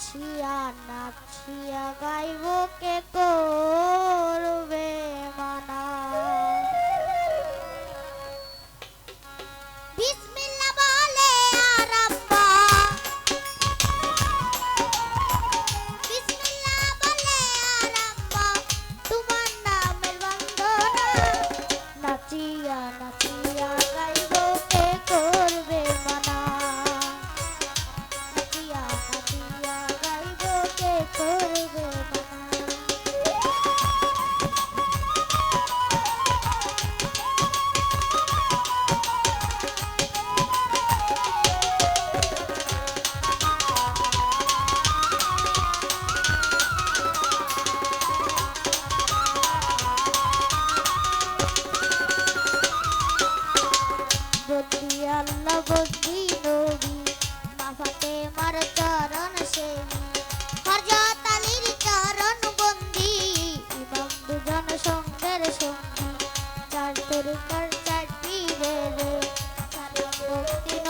নাচিয়া নাচিয়া গাইব কে করবে মানা? বিশ তোর কর্তার পীরে রে মুক্তি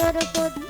তোর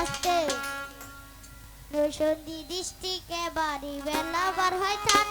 আস্তে নৈসন্দি দৃষ্টিকে বাড়ি বেলা বার হয় থানা